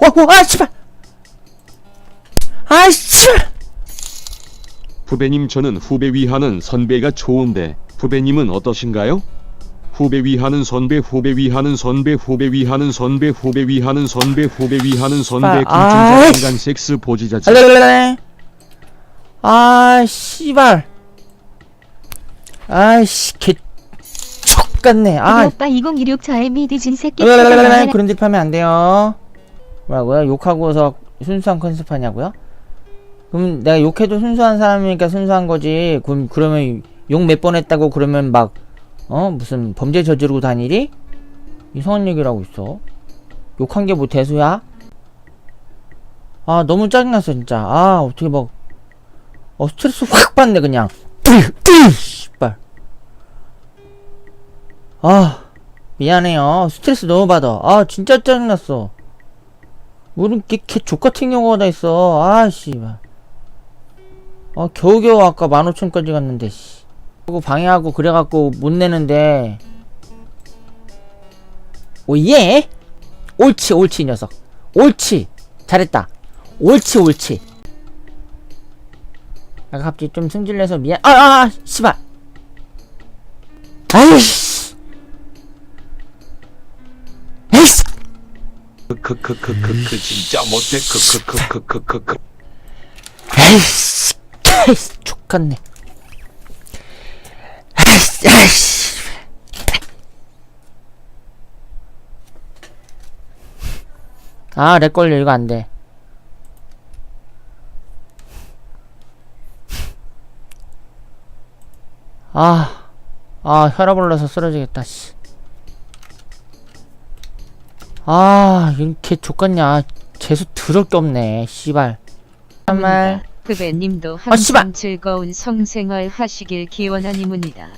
와와 아 씨발. 아 씨발. 후배님 저는 후배 위하는 선배가 좋은데 후배님은 어떠신가요? 후배 위하는 선배 후배 위하는 선배 후배 위하는 선배 후배 위하는 선배 후배 위하는 선배 아, 김춘자 아이씨. 인간 섹스 보지자 지 알랄랄랄 아 씨발. 아이씨 개 X같네. 아, 아 오빠 2026 저의 미디진 새끼 랄랄랄랄 그런 짓 하면 안 돼요 뭐라고요? 욕하고서 순수한 컨셉 하냐고요? 그럼 내가 욕해도 순수한 사람이니까 순수한 거지 그럼 그러면 욕 몇 번 했다고 그러면 막 어? 무슨 범죄 저지르고 다니리? 이상한 얘기를 하고 있어 욕한 게 뭐 대수야? 아 너무 짜증났어 진짜 아 어떻게 막 어, 스트레스 확 받네 그냥 씨발 아 미안해요 스트레스 너무 받아 아 진짜 짜증났어 무슨 개, 개 족같은 경우가 다 있어. 아 씨발 아 겨우겨우 아까 15,000까지 갔는데 씨. 그리고 방해하고 그래갖고 못 내는데. 오예? 옳지 옳지 이 녀석. 옳지. 잘했다. 옳지 옳지. 내가 갑자기 좀 승질내서 미안. 아아 아, 씨발. 아이씨 크크크크크크 진짜 못해 크크크크크크크 에이씨 에이씨 족같네 에이씨 에이씨 아 렉걸려 이거 안돼 아, 아, 혈압 올라서 쓰러지겠다, 씨. 아, 이렇게 족같냐. 재수 더럽게 없네, 씨발. 정말. 후배님도 아, 씨발! 항상 즐거운 성생활 하시길 기원하니문이다.